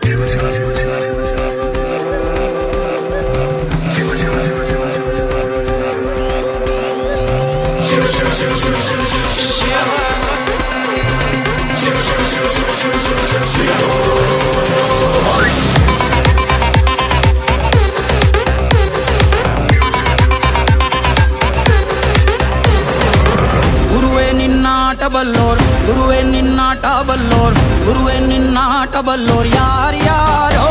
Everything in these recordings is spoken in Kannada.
ಗುರುವೇ ನಿನ್ನಾಟ ಬಲ್ಲೋರ್ ಗುರುವೇ ನಿನ್ನಾಟ ಬಲ್ಲೋರ್ ಗುರುವೇ ನಿನ್ನಾಟ ಬಲ್ಲೋರ್ ಯಾರ್ಯಾರೋ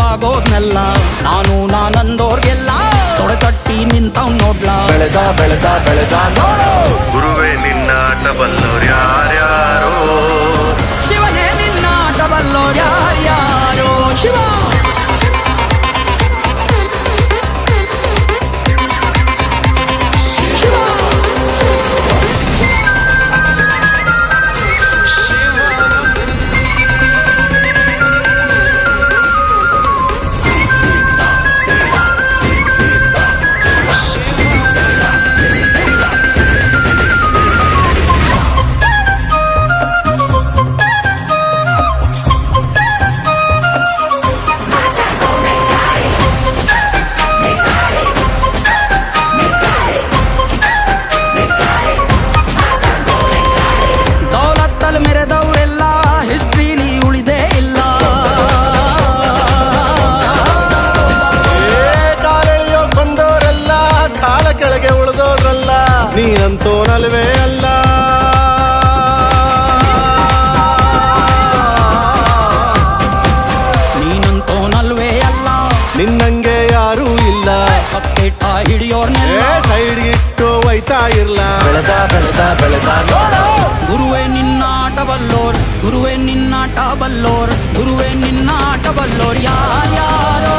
ಆಗೋದ್ನೆಲ್ಲ ನಾನು ನಾನಂದೋರ್ಗೆಲ್ಲ ತೊಡೆತಟ್ಟಿ ನಿಂತವ್ ನೋಡ್ಲಾ. ಬೆಳೆದ ಬೆಳೆದ ಬೆಳೆದ ನೋಡು. ಗುರುವೇ ನಿನ್ನ ಆಟ ಯಾರ್ಯಾರೋ ಕಾಲ ಕೆಳಗೆ ಉಳಿದೋದ್ರಲ್ಲ? ನೀನಂತೋ ನಲ್ವೇ ಅಲ್ಲ. ನೀನಂತೋ ನಲ್ವೇ ಅಲ್ಲ. ನಿನ್ನಂಗೆ ಯಾರೂ ಇಲ್ಲ. ಕಪ್ಪೆಟ್ಟ ಹಿಡಿಯೋರ್ನೇ ಸೈಡ್ ಇಟ್ಟು ಒಯ್ತಾ ಇರ್ಲ. ಬೆಳೆದ ಬೆಳೆದ ಬೆಳೆದ ಗುರುವೇ ನಿನ್ನಾಟ ಬಲ್ಲೋರ್ ಗುರುವೇ ನಿನ್ನಾಟ ಬಲ್ಲೋರ್ ಗುರುವೇ ನಿನ್ನಾಟ ಬಲ್ಲೋರ್ ಯಾರ್ಯಾರೋ.